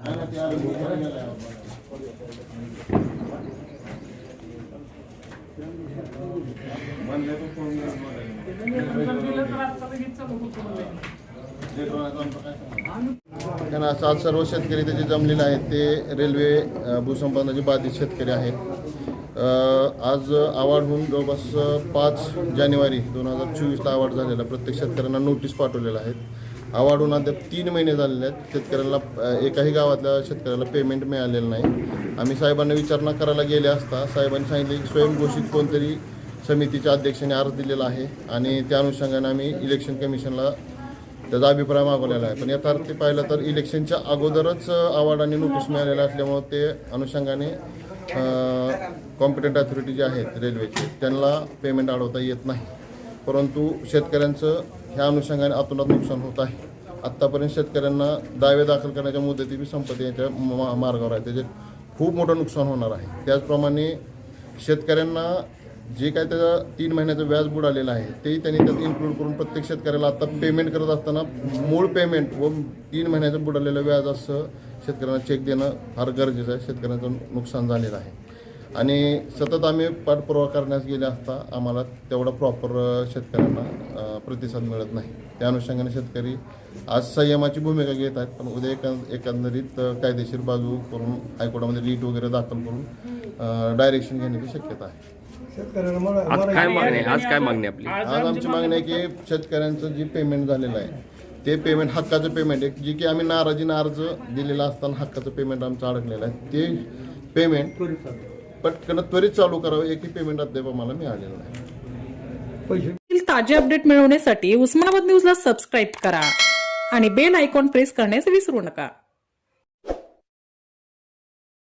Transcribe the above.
कारण असं आज सर्व शेतकरी त्याचे जमलेले आहेत. ते रेल्वे भूसंपादनाचे बाधित शेतकरी आहेत. आज आवाड होऊन जवळपास पाच जानेवारी दोन हजार चोवीसला आवाड झालेला प्रत्येक शेतकऱ्यांना नोटीस पाठवलेल्या आहेत अवाढून अद्याप तीन महिने झालेले आहेत. शेतकऱ्याला एकाही गावातल्या शेतकऱ्याला पेमेंट मिळालेलं नाही. आम्ही साहेबांना विचारणा करायला गेले असता साहेबांनी सांगितले की स्वयंघोषित कोणतरी समितीच्या अध्यक्षाने अर्ज दिलेला आहे आणि त्या अनुषंगाने आम्ही इलेक्शन कमिशनला त्याचा अभिप्राय मागवलेला आहे. पण यथार्थी पाहिलं तर इलेक्शनच्या अगोदरच अवॉर्ड आणि नोटीस मिळालेला असल्यामुळं ते अनुषंगाने कॉम्पिटंट अथॉरिटी जे आहेत रेल्वेचे त्यांना पेमेंट अडवता येत नाही. परंतु शेतकऱ्यांचं ह्या अनुषंगाने अतोनात नुकसान होत आहे. आत्तापर्यंत शेतकऱ्यांना दावे दाखल करण्याच्या मुदती बी संपत्ती याच्या मा- मार्गावर आहे. त्याचे खूप मोठं नुकसान होणार आहे. त्याचप्रमाणे शेतकऱ्यांना जे काय त्याचं तीन महिन्याचं व्याज बुडालेलं आहे तेही त्यांनी त्यात इन्क्लूड करून प्रत्येक शेतकऱ्याला आता पेमेंट करत असताना मूळ पेमेंट व तीन महिन्याचं बुडालेलं व्याज असं शेतकऱ्यांना चेक देणं फार गरजेचं आहे. शेतकऱ्यांचं नुकसान झालेलं आहे. आणि सतत आम्ही पाठपुरावा करण्यास गेले असता आम्हाला तेवढा प्रॉपर शेतकऱ्यांना प्रतिसाद मिळत नाही. त्या अनुषंगाने शेतकरी आज संयमाची भूमिका घेत आहेत पण उद्या एका एकंदरीत कायदेशीर बाजू करून हायकोर्टामध्ये रीट वगैरे दाखल करून डायरेक्शन घेण्याची शक्यता आहे. आज काय मागणी आहे? आज काय मागणी आहे आपली? आज आमची मागणी आहे की शेतकऱ्यांचं जे पेमेंट झालेलं आहे ते पेमेंट हक्काचं पेमेंट आहे. जे की आम्ही नाराजीनं अर्ज दिलेला असताना हक्काचं पेमेंट आमचं अडकलेलं आहे. ते पेमेंट पटकन त्वरित चालू करावं एकही पेमेंट अद्याप आम्हाला मिळालेलं नाही. पैसे ताजे अपडेट मिळवण्यासाठी उस्मानाबाद न्यूजला सबस्क्राईब करा आणि बेल आयकॉन प्रेस करण्यास विसरू नका.